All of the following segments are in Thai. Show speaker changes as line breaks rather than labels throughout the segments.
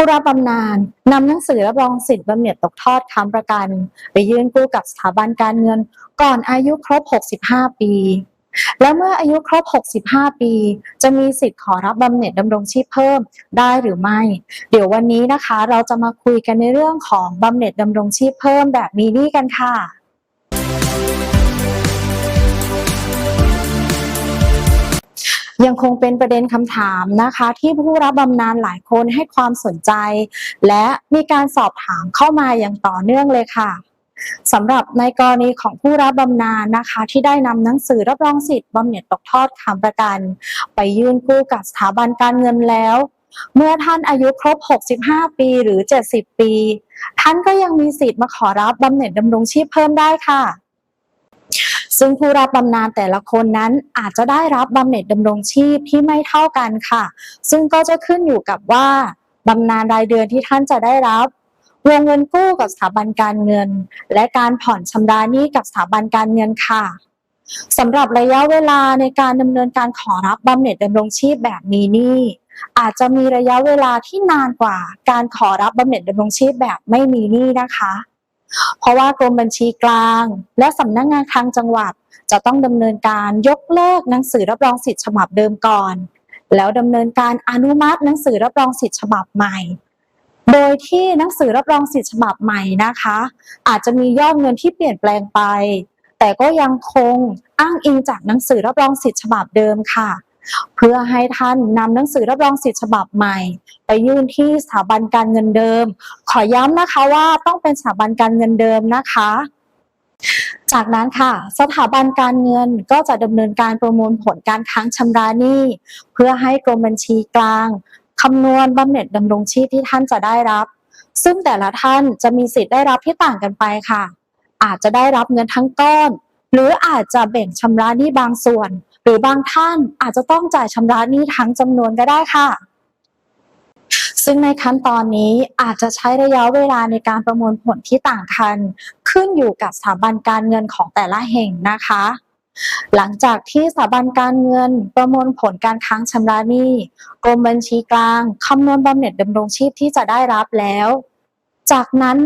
ผู้รับบำนาญนำหนังสือรับรองสิทธิ์บำเหน็จตกทอดค้ำประกัน ไปยื่นกู้กับสถาบันการเงิน ก่อนอายุครบ 65 ปี และเมื่ออายุครบ 65 ปี จะมีสิทธิ์ขอรับบำเหน็จดำรงชีพเพิ่มได้หรือไม่ เดี๋ยววันนี้นะคะ เราจะมาคุยกันในเรื่องของบำเหน็จดำรงชีพเพิ่มแบบมีนี้กันค่ะ ยังคงเป็นประเด็นคำถามนะคะ ที่ผู้รับบำนาญหลายคนให้ความสนใจ และมีการสอบถามเข้ามาอย่างต่อเนื่องเลยค่ะสำหรับในกรณีของผู้รับบำนาญนะคะ ที่ได้นำหนังสือรับรองสิทธิ์บำเหน็จตกทอดค้ำประกัน ไปยื่นกู้กับสถาบันการเงินแล้ว เมื่อท่านอายุครบ 65 ปีหรือ 70 ปี ท่านก็ยังมีสิทธิ์มาขอรับบำเหน็จดำรงชีพเพิ่มได้ค่ะ ซึ่งผู้รับบำนาญแต่ละคนนั้นอาจจะได้รับบำเหน็จดำรงชีพที่ไม่เท่ากันค่ะ ซึ่งก็จะขึ้นอยู่กับว่าบำนาญรายเดือนที่ท่านจะได้รับวงเงินกู้กับสถาบันการเงิน และการผ่อนชำระหนี้กับสถาบันการเงินค่ะสำหรับระยะเวลาในการดำเนินการขอรับบำเหน็จดำรงชีพแบบมีหนี้อาจจะมีระยะเวลาที่นานกว่าการขอรับบำเหน็จดำรงชีพแบบไม่มีหนี้นะคะ เพราะว่ากรมบัญชีกลาง และสำนักงานคลังจังหวัด จะต้องดำเนินการยกเลิกหนังสือรับรองสิทธิ์ฉบับเดิมก่อน แล้วดำเนินการอนุมัติหนังสือรับรองสิทธิ์ฉบับใหม่ โดยที่หนังสือรับรองสิทธิ์ฉบับใหม่นะคะ อาจจะมียอดเงินที่เปลี่ยนแปลงไป แต่ก็ยังคงอ้างอิงจากหนังสือรับรองสิทธิ์ฉบับเดิมค่ะ เพื่อให้ท่านนำหนังสือรับรองสิทธิ์ฉบับใหม่ ไปยื่นที่สถาบันการเงินเดิม ขอย้ำนะคะว่าต้องเป็นสถาบันการเงินเดิมนะคะ จากนั้นค่ะ สถาบันการเงินก็จะดำเนินการประมวลผลการค้างชำระหนี้เพื่อให้กรมบัญชีกลางคำนวณบำเหน็จดำรงชีพที่ท่านจะได้รับ ซึ่งแต่ละท่านจะมีสิทธิ์ได้รับที่ต่างกันไปค่ะ อาจจะได้รับเงินทั้งก้อน หรืออาจจะแบ่งชำระหนี้บางส่วน หรือบางท่านอาจจะต้องจ่ายชำระหนี้ทั้งจำนวนก็ได้ค่ะ ซึ่งในขั้นตอนนี้อาจจะใช้ระยะเวลาในการประมวลผลที่ต่างกัน ขึ้นอยู่กับสถาบันการเงินของแต่ละแห่งนะคะหลังจากที่สถาบันการเงินประมวลผลการค้างชำระหนี้กรมบัญชีกลางคำนวณบำเหน็จดำรงชีพที่จะได้รับแล้ว จากนั้น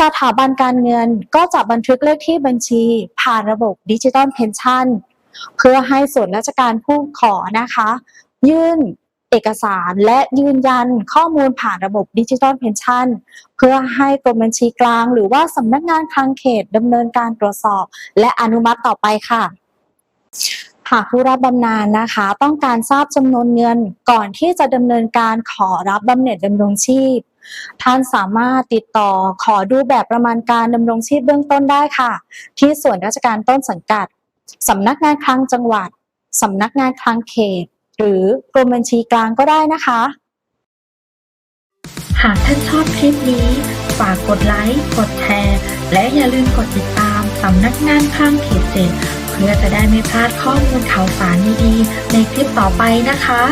สถาบันการเงินก็จะบันทึกเลขที่บัญชี ผ่านระบบดิจิตอลเพนชั่นเพื่อให้ส่วนราชการผู้ขอนะคะ ยื่นเอกสารและยืนยันข้อมูลผ่านระบบดิจิ t a ลเพนชั่นเพื่อให้กรมบัญชีกลาง หรือว่าสำนักงานคลังเขตดำเนินการตรวจสอบ และอนุมัติต่อไปค่ะ หากผู้รับบำนาญนะคะ ต้องการทราบจำนวนเงินก่อนที่จะดำเนินการขอรับบำเหน็จดำรงชีพ ท่านสามารถติดต่อขอดูแบบประมาณการดำรงชีพเบื้องต้นได้ค่ะ ที่ส่วนราชการต้นสังกัดสำนักงานคลังจังหวัดสำนักงานคลังเขต หรือกรมบัญชีกลางก็ได้นะคะ
หากท่านชอบคลิปนี้ ฝากกดไลค์ กดแชร์ และอย่าลืมกดติดตามสำนักงานข้างเขตเจ็ดเพื่อจะได้ไม่พลาดข้อมูลข่าวสารดีๆในคลิปต่อไปนะคะ